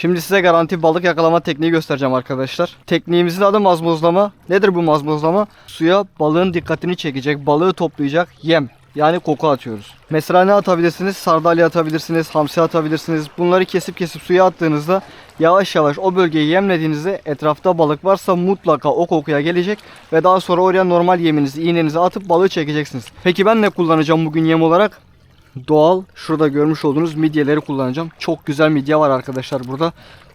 Şimdi size garanti balık yakalama tekniği göstereceğim arkadaşlar. Tekniğimizin adı mazmozlama. Nedir bu mazmozlama? Suya balığın dikkatini çekecek, balığı toplayacak yem. Yani koku atıyoruz. Mesela ne atabilirsiniz? Sardalya atabilirsiniz, hamsi atabilirsiniz. Bunları kesip kesip suya attığınızda yavaş yavaş o bölgeyi yemlediğinizde etrafta balık varsa mutlaka o kokuya gelecek ve daha sonra oraya normal yeminizi, iğnenizi atıp balığı çekeceksiniz. Peki ben ne kullanacağım bugün yem olarak? Doğal şurada görmüş olduğunuz midyeleri kullanacağım. Çok güzel midye var arkadaşlar burada.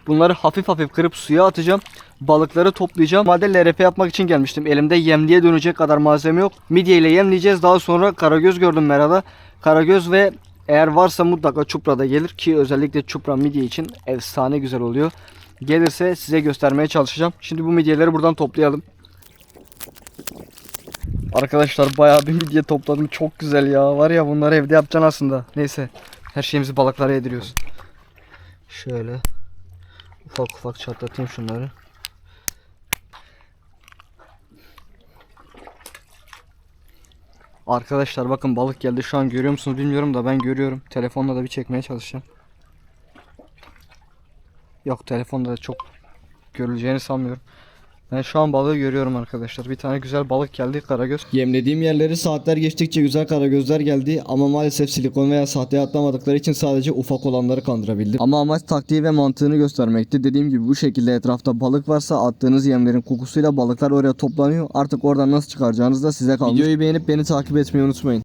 Bunları hafif hafif kırıp suya atacağım. Balıkları toplayacağım. Madde LRP yapmak için gelmiştim. Elimde yemliğe dönecek kadar malzeme yok. Midye ile yemleyeceğiz. Daha sonra karagöz gördüm merada. Karagöz ve eğer varsa mutlaka çupra da gelir ki özellikle çupra midye için efsane güzel oluyor. Gelirse size göstermeye çalışacağım. Şimdi bu midyeleri buradan toplayalım. Arkadaşlar bayağı bir midye topladım. Çok güzel ya. Var ya bunları evde yapacaksın aslında. Neyse. Her şeyimizi balıklara yediriyoruz. Şöyle. Ufak ufak çatlatayım şunları. Arkadaşlar bakın balık geldi. Şu an görüyor musunuz bilmiyorum da ben görüyorum. Telefonla da bir çekmeye çalışacağım. Yok telefonda da çok görüleceğini sanmıyorum. Ben şu an balığı görüyorum arkadaşlar. Bir tane güzel balık geldi karagöz. Yemlediğim yerleri saatler geçtikçe güzel karagözler geldi ama maalesef silikon veya sahte atlamadıkları için sadece ufak olanları kandırabildim. Ama amaç taktiği ve mantığını göstermekti. Dediğim gibi bu şekilde etrafta balık varsa attığınız yemlerin kokusuyla balıklar oraya toplanıyor. Artık oradan nasıl çıkaracağınız da size kalmış. Videoyu beğenip beni takip etmeyi unutmayın.